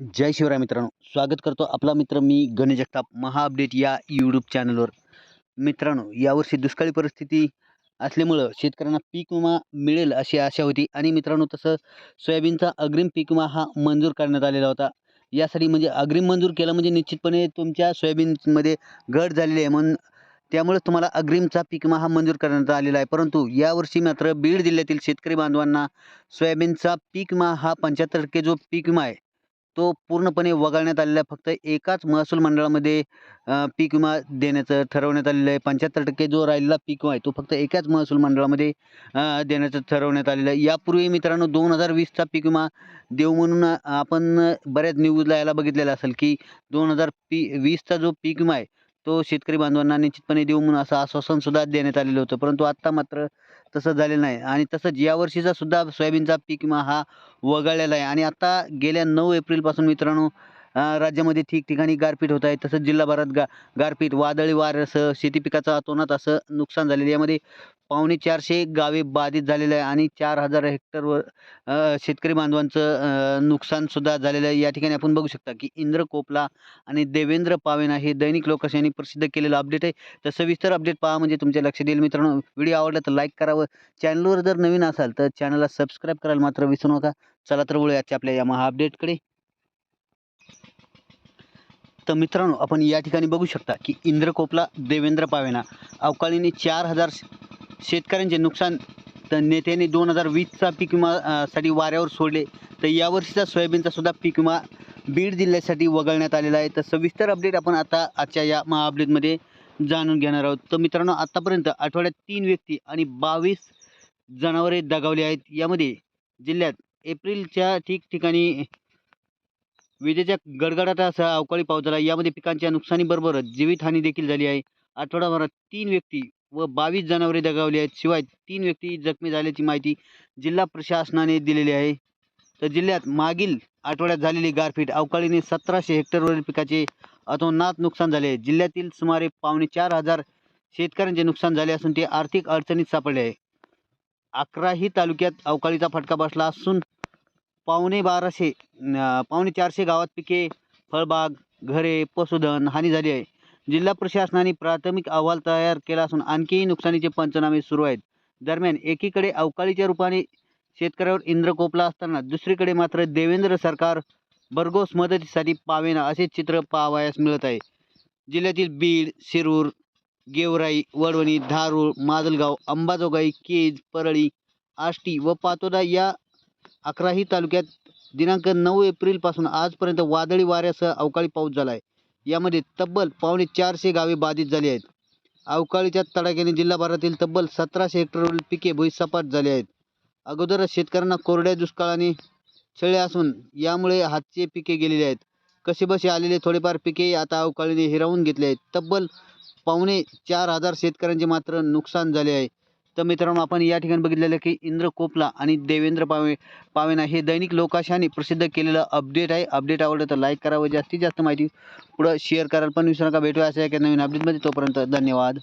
जय शिवराय मित्रांनो. स्वागत करतो आपला मित्र मी गणेश जगताप महा अपडेट या यूट्यूब चॅनलवर मित्रांनो यावर्षी दुष्काळी परिस्थिती असल्यामुळं शेतकऱ्यांना पीक विमा मिळेल अशी आशा होती आणि मित्रांनो तसं सोयाबीनचा अग्रिम पीक विमा हा मंजूर करण्यात आलेला होता. यासाठी म्हणजे अग्रिम मंजूर केला म्हणजे निश्चितपणे तुमच्या सोयाबीनमध्ये घट झालेली आहे म्हणून त्यामुळे तुम्हाला अग्रिमचा पीक विमा हा मंजूर करण्यात आलेला आहे. परंतु यावर्षी मात्र बीड जिल्ह्यातील शेतकरी बांधवांना सोयाबीनचा पीक विमा हा पंच्याहत्तर टक्के जो पीक विमा आहे तो पूर्णपणे वगळण्यात आलेला आहे. फक्त एकाच महसूल मंडळामध्ये पीक विमा देण्याचं ठरवण्यात आलेलं आहे. पंच्याहत्तर टक्के जो राहिलेला पीक विमा आहे तो फक्त एकाच महसूल मंडळामध्ये देण्याचं ठरवण्यात आलेलं आहे. यापूर्वी मित्रांनो दोन हजार वीसचा पीक विमा देऊ म्हणून आपण बऱ्याच न्यूजला याला बघितलेला असेल की दोन हजार पी वीसचा जो पीक विमा आहे तो शेतकरी बांधवांना निश्चितपणे देऊ म्हणून असं आश्वासनसुद्धा देण्यात आलेलं होतं. परंतु आत्ता मात्र तसं झालेलं नाही. आणि तसंच यावर्षीचा सुद्धा सोयाबीनचा पीक विमा हा वगळलेला आहे. आणि आता गेल्या नऊ एप्रिलपासून मित्रांनो राज्यामध्ये ठिकठिकाणी गारपीट होत आहे. तसंच जिल्हाभरात गा गारपीट वादळी वाऱ्यासह शेती पिकाचं अतोनात असं नुकसान झालेलं आहे. यामध्ये पावणे चारशे गावे बाधित झालेलं आहे आणि चार हजार हेक्टरवर शेतकरी बांधवांचं नुकसानसुद्धा झालेलं आहे. या ठिकाणी आपण बघू शकता की इंद्र कोपला आणि देवेंद्र पावेना हे दैनिक लोकश यांनी प्रसिद्ध केलेलं अपडेट आहे. तर सविस्तर अपडेट पहा म्हणजे तुमच्या लक्षात येईल मित्रांनो. व्हिडिओ आवडला तर लाईक करावं चॅनलवर जर नवीन असाल तर चॅनलला सबस्क्राईब करायला मात्र विसरू नका. चला तर वळूया आजच्या आपल्या या महा अपडेटकडे. तर मित्रांनो आपण या ठिकाणी बघू शकता की इंद्रकोपला देवेंद्र पावेना अवकाळीने चार हजार शेतकऱ्यांचे नुकसान तर नेत्याने दोन हजार वीसचा पीक विमासाठी साठी वाऱ्यावर सोडले. तर यावर्षीचा सोयाबीनचा सुद्धा पीक विमा बीड जिल्ह्यासाठी वगळण्यात आलेला आहे. तर सविस्तर अपडेट आपण आता आजच्या या महा अपडेटमध्ये जाणून घेणार आहोत. तर मित्रांनो आतापर्यंत आठवड्यात तीन व्यक्ती आणि बावीस जनावरे दगावली आहेत. यामध्ये जिल्ह्यात एप्रिलच्या ठिकठिकाणी विजेच्या गडगडाटासह अवकाळी पाऊस झाला. यामध्ये पिकांच्या नुकसानीबरोबरच जीवितहानी देखील झाली आहे. आठवडाभरात तीन व्यक्ती व बावीस जनावरे दगावली आहेत. शिवाय तीन व्यक्ती जखमी झाल्याची माहिती जिल्हा प्रशासनाने दिलेली आहे. तर जिल्ह्यात मागील आठवड्यात झालेली गारपीट अवकाळीने सतराशे हेक्टरवरील पिकाचे अतोनात नुकसान झाले. आहे जिल्ह्यातील सुमारे पावणे चार हजार शेतकऱ्यांचे नुकसान झाले असून ते आर्थिक अडचणीत सापडले आहे. अकराही तालुक्यात अवकाळीचा फटका बसला असून पावणे बाराशे पावणे चारशे गावात पिके फळबाग घरे पशुधन हानी झाली आहे. जिल्हा प्रशासनाने प्राथमिक अहवाल तयार केला असून आणखीही नुकसानीचे पंचनामे सुरू आहेत. दरम्यान एकीकडे अवकाळीच्या रूपाने शेतकऱ्यावर इंद्र कोपला असताना दुसरीकडे मात्र देवेंद्र सरकार भरघोस मदतीसाठी पावेना असे चित्र पाहावयास मिळत आहे. जिल्ह्यातील बीड शिरूर गेवराई वडवणी धारूळ माजलगाव अंबाजोगाई केज परळी आष्टी व पातोदा या अकराही तालुक्यात दिनांक नऊ एप्रिलपासून आजपर्यंत वादळी वाऱ्यासह अवकाळी पाऊस झाला आहे यामध्ये तब्बल पावणे चारशे गावे बाधित झाली आहेत. अवकाळीच्या तडाख्याने जिल्हाभरातील तब्बल सतराशे हेक्टरवरील पिके भुईसपाट झाली आहेत. अगोदरच शेतकऱ्यांना कोरड्या दुष्काळाने छळले असून यामुळे हातचे पिके गेलेले आहेत. कसेबसे आलेले थोडेफार पिके आता अवकाळीने हिरावून घेतले आहेत. तब्बल पावणे चार हजार शेतकऱ्यांचे मात्र नुकसान झाले आहे. तर मित्रांनो आपण या ठिकाणी बघितलेलं की इंद्र कोपला आणि देवेंद्र पावे पावेना हे दैनिक लोकाशाने प्रसिद्ध केलेलं अपडेट आहे. अपडेट आवडलं तर लाईक करावं जास्तीत जास्त माहिती पुढं शेअर करायला पण विसरू नका. भेटूया अशा एका नवीन अपडेटमध्ये तोपर्यंत धन्यवाद.